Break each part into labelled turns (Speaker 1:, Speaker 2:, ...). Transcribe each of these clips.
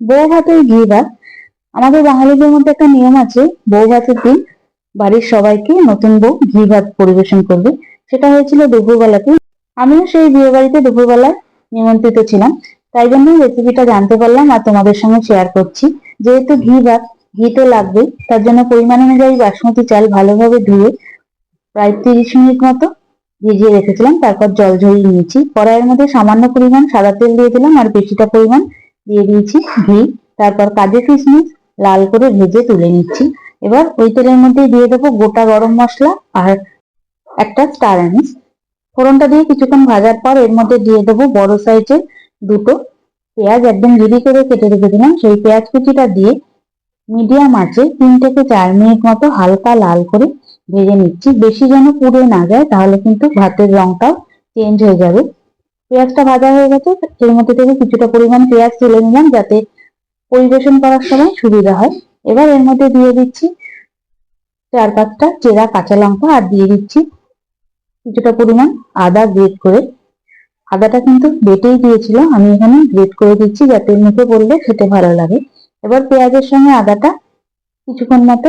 Speaker 1: বউ ভাতের ঘি ভাত আমাদের বাঙালিদের মধ্যে একটা নিয়ম আছে বউ ভাতের দিন বাড়ির সবাইকে নতুন বউ ঘি ভাত পরিবেশন করবে। সেটা হয়েছিল দুপুরবেলাতে আমিও সেই বিয়ে বাড়িতে দুপুরবেলায় নিমন্ত্রিত ছিলাম। তাই জন্য রেসিপিটা জানতে পারলাম আর তোমাদের সঙ্গে শেয়ার করছি। যেহেতু ঘি ভাত ঘি তো লাগবেই তার জন্য পরিমাণ অনুযায়ী বাসমতি চাল ভালোভাবে ধুয়ে প্রায় তিরিশ মিনিট মতো ভিজিয়ে রেখেছিলাম। তারপর জল ঝরিয়ে নিয়েছি। কড়াইয়ের মধ্যে সামান্য পরিমাণ সাদা তেল দিয়ে দিলাম আর বেশিটা পরিমাণ দিয়ে দিয়েছি ঘি, তারপর কাজু কিশমিশ, লাল করে ভেজে তুলে নিচ্ছি। এবার ওই তেলের মধ্যে দিয়ে দেবো গোটা গরম মশলা আর একটা স্টার আনিস ফোড়নটা দিয়ে কিছুক্ষণ ভাজার পর এর মধ্যে দিয়ে দেবো বড় সাইজের দুটো পেঁয়াজ। একদম ঝুড়ি করে কেটে রেখে দিলাম। সেই পেঁয়াজ কুচিটা দিয়ে মিডিয়াম আছে তিন থেকে চার মিনিট মতো হালকা লাল করে ভেজে নিচ্ছি। বেশি যেন পুড়ে না যায়, তাহলে কিন্তু ভাতের রংটাও চেঞ্জ হয়ে যাবে। পেঁয়াজটা ভাজা হয়ে গেছে, এর মধ্যে থেকে কিছুটা পরিমাণ পেঁয়াজ তুলে নিলাম যাতে পরিবেশন করার সময় সুবিধা হয়। এবার এর মধ্যে দিয়ে দিচ্ছি চার পাঁচটা চেরা কাঁচা লঙ্কা আর দিয়ে দিচ্ছি কিছুটা পরিমাণ আদা গ্রেট করে। আদাটা কিন্তু বেটেই দিয়েছিল আমি এখানে গ্রেট করে দিচ্ছি যাতে মুখে পড়লে খেতে ভালো লাগে। এবার পেঁয়াজের সঙ্গে আদাটা কিছুক্ষণ মতো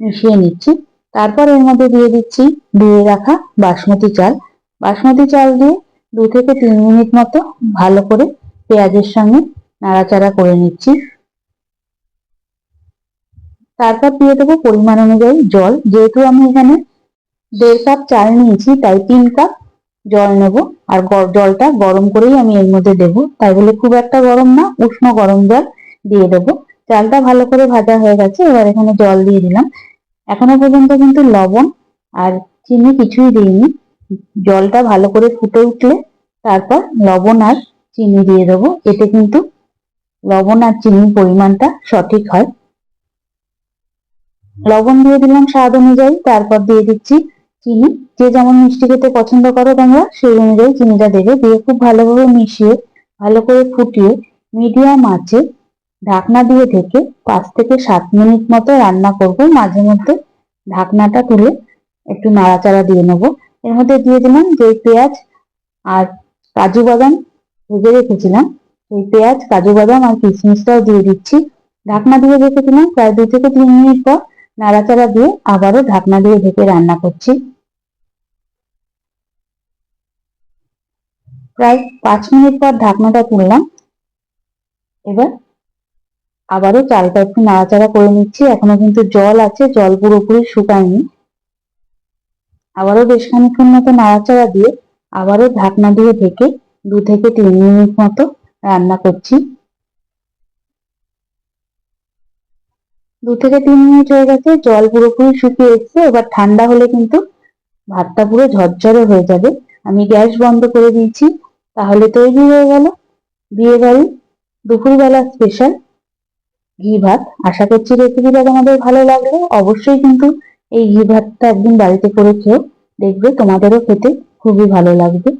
Speaker 1: মিশিয়ে নিচ্ছি। তারপর এর মধ্যে দিয়ে দিচ্ছি ধুয়ে রাখা বাসমতি চাল। বাসমতি চাল দিয়ে দু থেকে তিন মিনিট মতো ভালো করে পেঁয়াজের সঙ্গে নাড়াচাড়া করে নিচ্ছি। তারপর দিয়ে দেবো পরিমাণ অনুযায়ী জল। যেহেতু আমি এখানে দেড় কাপ চাল নিয়েছি, তাই তিন কাপ জল নেব। আর জলটা গরম করেই আমি এর মধ্যে দেবো। তাই বলে খুব একটা গরম না, উষ্ণ গরম জল দিয়ে দেবো। চালটা ভালো করে ভাজা হয়ে গেছে, এবার এখানে জল দিয়ে দিলাম। এখনও পর্যন্ত কিন্তু লবণ আর চিনি কিছুই দিইনি। জলটা ভালো করে ফুটে উঠলে তারপর লবণ আর চিনি দিয়ে দেবো। এতে কিন্তু লবণ আর চিনির পরিমাণটা সঠিক হয়। লবণ দিয়ে দিলাম স্বাদ অনুযায়ী, তারপর দিয়ে দিচ্ছি চিনি। যে যেমন মিষ্টি খেতে পছন্দ করো তোমরা, সেই অনুযায়ী চিনিটা দেবে। দিয়ে খুব ভালোভাবে মিশিয়ে, ভালো করে ফুটিয়ে, মিডিয়াম আঁচে ঢাকনা দিয়ে ঢেকে পাঁচ থেকে সাত মিনিট মতো রান্না করব। মাঝে মধ্যে ঢাকনাটা তুলে একটু নাড়াচাড়া দিয়ে নেব। এর মধ্যে দিয়ে দিলাম যে পেঁয়াজ আর কাজু বাদাম ভেজে রেখেছিলাম। সেই পেঁয়াজ, কাজু বাদাম আর কিশমিশটাও দিয়ে দিচ্ছি। ঢাকনা দিয়ে রেখেছিলাম প্রায় দুই থেকে তিন মিনিট পর নাড়াচাড়া দিয়ে আবারও ঢাকনা দিয়ে ঢেকে রান্না করছি। প্রায় পাঁচ মিনিট পর ঢাকনাটা তুললাম। এবার আবারও চালটা একটু নাড়াচাড়া করে নিচ্ছি। এখনও কিন্তু জল আছে, জল পুরোপুরি শুকায়নি। আবারও বেশ খানিক্ষণ মতো নাড়াচাড়া দিয়ে আবারও ঢাকনা দিয়ে ঢেকে দু থেকে তিন মিনিট মতো রান্না করছি। দু থেকে তিন মিনিট হয়ে গেছে, জল পুরোপুরি শুকিয়ে এসছে। এবার ঠান্ডা হলে কিন্তু ভাতটা পুরো ঝরঝরে হয়ে যাবে। আমি গ্যাস বন্ধ করে দিয়েছি, তাহলে তৈরি হয়ে গেল বিয়ে বাড়ি দুপুরবেলা স্পেশাল ঘি ভাত। আশা করছি রেসিপিটা তোমাদের ভালো লাগল। অবশ্যই কিন্তু এই ঘি ভাতটা একদিন বাড়িতে করে খেয়ো দেখবে তোমাদেরও খেতে খুবই ভালো লাগবে।